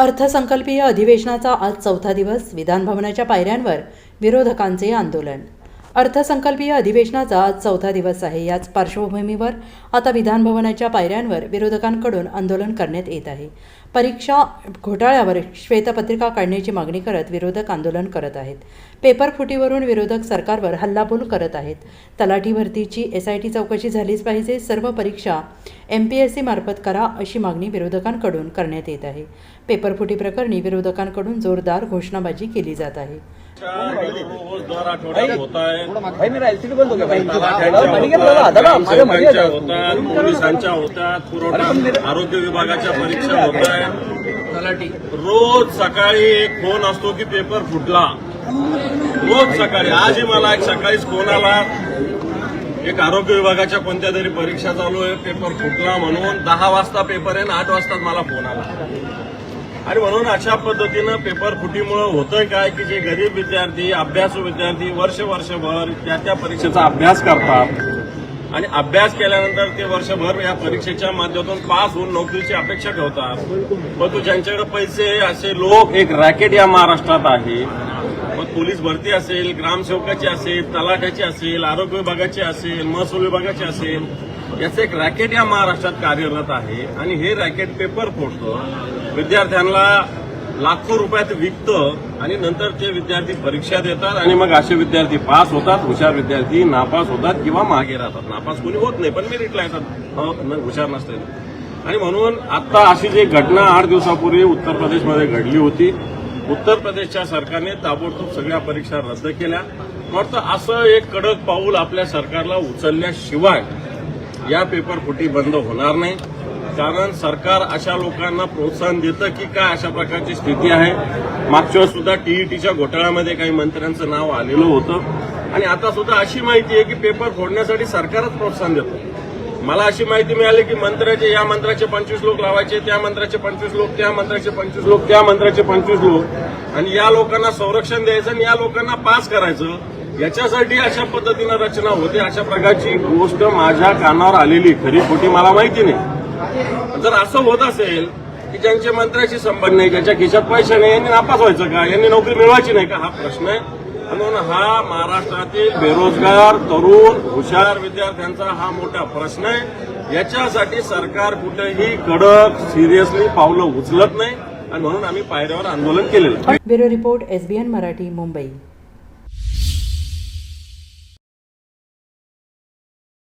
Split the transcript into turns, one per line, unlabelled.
अर्थसंकल्पीय अधिवेशनाचा आज चौथा दिवस विधानभवनाच्या पायऱ्यांवर विरोधकांचे आंदोलन. अर्थसंकल्पीय अधिवेशनाचा आज चौथा दिवस आहे. याच पार्श्वभूमीवर आता विधानभवनाच्या पायऱ्यांवर विरोधकांकडून आंदोलन करण्यात येत आहे. परीक्षा घोटाळ्यावर श्वेतपत्रिका काढण्याची मागणी करत विरोधक आंदोलन करत आहेत. पेपर फुटीवरून विरोधक सरकारवर हल्लाबोल करत आहेत. तलाठी भरतीची एस आय टी चौकशी झालीच पाहिजे. सर्व परीक्षा एम पी एस सी मार्फत करा अशी मागणी विरोधकांकडून करण्यात येत आहे. पेपरफुटी प्रकरणी विरोधकांकडून जोरदार घोषणाबाजी केली जात आहे.
हो ना,
होतात पोलिसांच्या होतात पुरवठा आरोग्य विभागाच्या परीक्षा होत आहेत रोज सकाळी एक फोन असतो की पेपर फुटला. रोज सकाळी आजही मला एक सकाळीच फोन आला. एक आरोग्य विभागाच्या कोणत्या तरी परीक्षा चालू आहे पेपर फुटला म्हणून दहा वाजता पेपर आहे आणि आठ वाजता मला फोन आला. आणि म्हणून अशा पद्धतीनं पेपर फुटीमुळे होतंय काय की जे गरीब विद्यार्थी अभ्यासू विद्यार्थी वर्ष वर्षभर त्या त्या परीक्षेचा अभ्यास करतात. आणि अभ्यास केल्यानंतर ते वर्षभर या परीक्षेच्या माध्यमातून पास होऊन नोकरीची अपेक्षा ठेवतात. परंतु ज्यांच्याकडे पैसे असे लोक एक रॅकेट या महाराष्ट्रात आहे. मग पोलीस भरती असेल ग्रामसेवकाची असेल तलाठ्याची असेल आरोग्य विभागाची असेल महसूल विभागाची असेल याचं एक रॅकेट या महाराष्ट्रात कार्यरत आहे आणि हे रॅकेट पेपर फोडतं. विद्यार्थ्यांना लाखो रुपयात विकतं आणि नंतर ते विद्यार्थी परीक्षा देतात आणि मग असे विद्यार्थी पास होतात हुशार विद्यार्थी नापास होतात किंवा मागे राहतात. नापास कोणी होत नाही पण मेरिटला येतात हो, न- हुशार नसते. आणि म्हणून आता अशी जी घटना आठ दिवसापूर्वी उत्तर प्रदेशमध्ये घडली होती उत्तर प्रदेशच्या सरकारने ताबडतोब सगळ्या परीक्षा रद्द केल्या. मला वाटतं असं एक कडक पाऊल आपल्या सरकारला उचलल्याशिवाय या पेपर फुटी बंद होणार नाही. कारण सरकार अशा लोकांना प्रोत्साहन देतं की काय अशा प्रकारची स्थिती आहे. मागच्या सुद्धा टीईटीच्या घोटाळ्यामध्ये काही मंत्र्यांचं नाव आलेलं होतं. आणि आता सुद्धा अशी माहिती आहे की पेपर फोडण्यासाठी सरकारच प्रोत्साहन देतं. मला अशी माहिती मिळाली की मंत्र्याचे या मंत्र्याचे पंचवीस लोक लावायचे त्या मंत्र्याचे पंचवीस लोक त्या मंत्र्याचे पंचवीस लोक त्या मंत्र्याचे पंचवीस लोक. आणि या लोकांना संरक्षण द्यायचं आणि या लोकांना पास करायचं. याच्यासाठी अशा पद्धतीनं रचना होते अशा प्रकारची गोष्ट माझ्या कानावर आलेली खरी खोटी मला माहिती नाही. जर असं होत असेल की ज्यांच्या मंत्र्याशी संबंध नाही ज्याच्या खिशात पैसे नाही यांनी नापास व्हायचं का? यांनी नोकरी मिळवायची नाही का? हा प्रश्न आहे. म्हणून हा महाराष्ट्रातील बेरोजगार तरुण हुशार विद्यार्थ्यांचा हा मोठा प्रश्न आहे. याच्यासाठी सरकार कुठेही कडक सिरियसली पावलं उचलत नाही. आणि म्हणून आम्ही पायऱ्यावर आंदोलन केलेलं
bureau report SBN Marathi Mumbai.